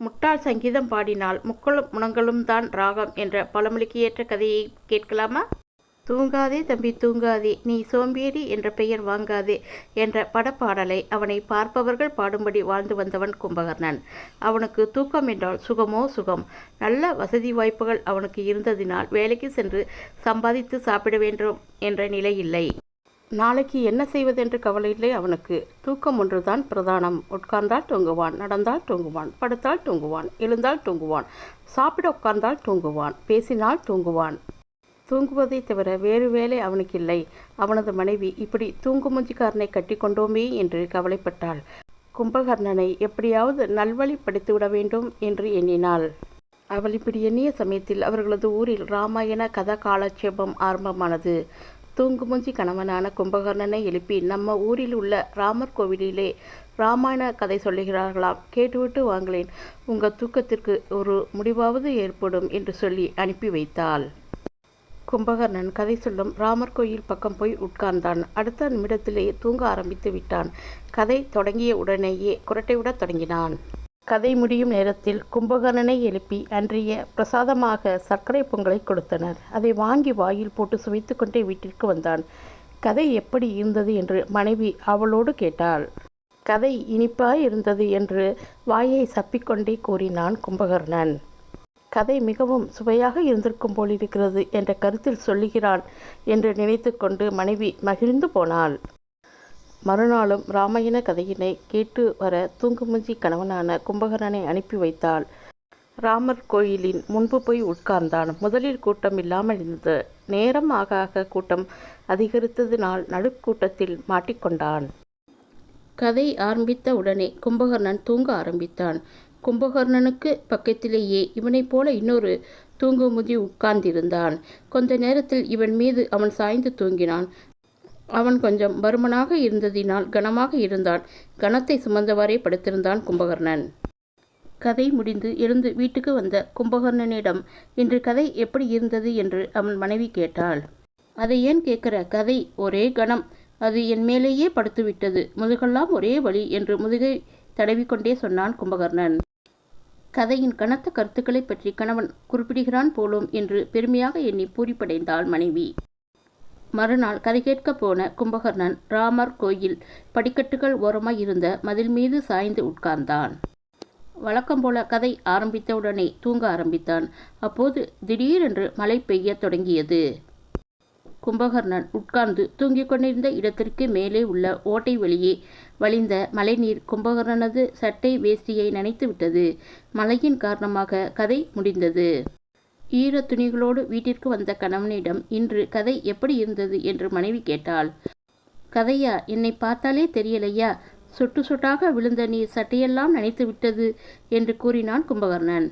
முட்டாள் சங்கீதம் பாடினால் முக்களும் முனங்களும் தான் ராகம் என்ற பழமொழிக்கு ஏற்ற கதையை கேட்கலாமா? தூங்காதே தம்பி தூங்காதே. நீ சோம்பேறி என்ற பெயர் வாங்காதே என்ற படப்பாடலை அவனை பார்ப்பவர்கள் பாடும்படி வாழ்ந்து வந்தவன் கும்பகர்ணன். அவனுக்கு தூக்கம் என்றால் சுகமோ சுகம். நல்ல வசதி வாய்ப்புகள் அவனுக்கு இருந்ததினால் வேலைக்கு சென்று சம்பாதித்து சாப்பிட வேண்டும் என்ற நிலை இல்லை. நாளைக்கு என்ன செய்வதென்று கவலை இல்லை அவனுக்கு தூக்கம் ஒன்றுதான் பிரதானம். உட்கார்ந்தால் தூங்குவான் நடந்தால் தூங்குவான் படுத்தால் தூங்குவான் எழுந்தால் தூங்குவான் சாப்பிட உட்கார்ந்தால் தூங்குவான் பேசினால் தூங்குவான். தூங்குவதை தவிர வேறு வேலை அவனுக்கு இல்லை அவனது மனைவி இப்படி தூங்குமுஞ்சிக்காரனை கட்டி கொண்டோமே என்று கவலைப்பட்டாள். கும்பகர்ணனை எப்படியாவது நல்வழிப்படுத்தி விட வேண்டும் என்று எண்ணினாள். அவள் இப்படி எண்ணிய சமயத்தில் அவர்களது ஊரில் ராமாயண கதா காலட்சேபம் ஆரம்பமானது. தூங்குமூஞ்சி கணவனான கும்பகர்ணனை எழுப்பி நம்ம ஊரில் உள்ள ராமர் கோவிலிலே ராமாயண கதை சொல்லுகிறார்களாம். கேட்டுவிட்டு வாங்களேன். உங்கள் தூக்கத்திற்கு ஒரு முடிவாவது ஏற்படும் என்று சொல்லி அனுப்பி வைத்தாள். கும்பகர்ணன் கதை சொல்லும் ராமர் கோயில் பக்கம் போய் உட்கார்ந்தான். அடுத்த நிமிடத்திலேயே தூங்க ஆரம்பித்து விட்டான். கதை தொடங்கிய உடனேயே குரட்டை விடத் தொடங்கினான். கதை முடியும் நேரத்தில் கும்பகர்ணனை எழுப்பி அன்றைய பிரசாதமாக சர்க்கரை பொங்கலை கொடுத்தனர். அதை வாங்கி வாயில் போட்டு சுவைத்து கொண்டே வீட்டிற்கு வந்தான். கதை எப்படி இருந்தது என்று மனைவி அவளோடு கேட்டாள். கதை இனிப்பாய் இருந்தது என்று வாயை சப்பிக்கொண்டே கூறினான் கும்பகர்ணன். கதை மிகவும் சுவையாக இருந்திருக்கும் போலிருக்கிறது என்ற கருத்தில் சொல்லுகிறான் என்று நினைத்து கொண்டு மனைவி மகிழ்ந்து போனாள். மறுநாளும் ராமாயண கதையினை கேட்டு வர தூங்குமுஞ்சி கணவனான கும்பகரனை அனுப்பி வைத்தாள். ராமர் கோயிலின் முன்பு போய் உட்கார்ந்தான். முதலில் கூட்டம் இல்லாமல் இருந்தது. நேரம் ஆக ஆக கூட்டம் அதிகரித்ததினால் நடுக்கூட்டத்தில் மாட்டிக்கொண்டான். கதை ஆரம்பித்த உடனே கும்பகர்ணன் தூங்க ஆரம்பித்தான். கும்பகர்ணனுக்கு பக்கத்திலேயே இவனைப் போல இன்னொரு தூங்குமுதி உட்கார்ந்திருந்தான். கொஞ்ச நேரத்தில் இவன் மீது அவன் சாய்ந்து தூங்கினான். அவன் கொஞ்சம் பருமனாக இருந்ததினால் கனமாக இருந்தான். கனத்தை சுமந்தவாறே படுத்திருந்தான் கும்பகர்ணன். கதை முடிந்து எழுந்து வீட்டுக்கு வந்த கும்பகர்ணனிடம் இன்று கதை எப்படி இருந்தது என்று அவன் மனைவி கேட்டாள். அதை ஏன் கேட்கிற? கதை ஒரே கணம். அது என் மேலேயே படுத்துவிட்டது. முதுகெல்லாம் ஒரே வழி என்று முதுகை தடவிக்கொண்டே சொன்னான் கும்பகர்ணன். கதையின் கனத்த கருத்துக்களை பற்றி கணவன் குறிப்பிடுகிறான் போலும் என்று பெருமையாக எண்ணி பூரிப்படைந்தாள் மனைவி. மறுநாள் கதை கேட்கப் போன கும்பகர்ணன் ராமர் கோயில் படிக்கட்டுகள் ஓரமாய் இருந்த மதில் மீது சாய்ந்து உட்கார்ந்தான். வழக்கம் போல கதை ஆரம்பித்தவுடனே தூங்க ஆரம்பித்தான். அப்போது திடீரென்று மழை பெய்யத் தொடங்கியது. கும்பகர்ணன் உட்கார்ந்து தூங்கிக் கொண்டிருந்த இடத்திற்கு மேலே உள்ள ஓட்டை வழியே வழிந்த மழைநீர் கும்பகர்ணனது சட்டை வேஷ்டியை நனைத்து விட்டது மழையின் காரணமாக கதை முடிந்தது. ஈர துணிகளோடு வீட்டிற்கு வந்த கணவனிடம் இன்று கதை எப்படி இருந்தது? என்று மனைவி கேட்டாள். கதையா? என்னை பார்த்தாலே தெரியலையா? சொட்டு சொட்டாக விழுந்த நீர் சட்டையெல்லாம் நினைத்து விட்டது என்று கூறினான் கும்பகர்ணன்.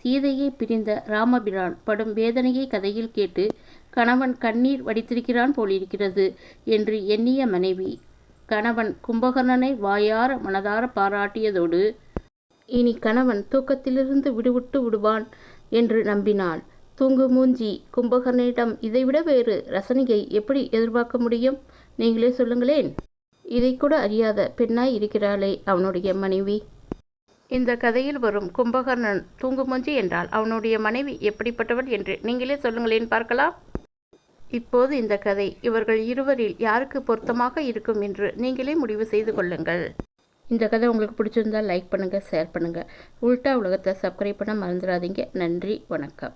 சீதையை பிரிந்த ராமபிரான் படும் வேதனையை கதையில் கேட்டு கணவன் கண்ணீர் வடித்திருக்கிறான் போலிருக்கிறது என்று எண்ணிய மனைவி கணவன் கும்பகர்ணனை வாயார மனதார பாராட்டியதோடு இனி கணவன் தூக்கத்திலிருந்து விடுவிட்டு விடுவான். என்று நம்பினாள். தூங்கு மூஞ்சி கும்பகர்ணனிடம் இதைவிட வேறு. ரசனையை எப்படி எதிர்பார்க்க முடியும்? நீங்களே சொல்லுங்களேன். இதை கூட அறியாத பெண்ணாய் இருக்கிறாளே அவனுடைய மனைவி. இந்த கதையில் வரும் கும்பகர்ணன் தூங்குமூஞ்சி என்றால் அவனுடைய மனைவி எப்படிப்பட்டவள் என்று நீங்களே சொல்லுங்களேன் பார்க்கலாம். இப்போது இந்த கதை இவர்கள் இருவரில் யாருக்கு பொருத்தமாக இருக்கும் என்று நீங்களே முடிவு செய்து கொள்ளுங்கள். இந்த கதை உங்களுக்கு பிடிச்சிருந்தால் லைக் பண்ணுங்கள் ஷேர் பண்ணுங்கள் உல்ட்டா உலகத்தை சப்ஸ்கிரைப் பண்ண மறந்துடாதீங்க. நன்றி வணக்கம்.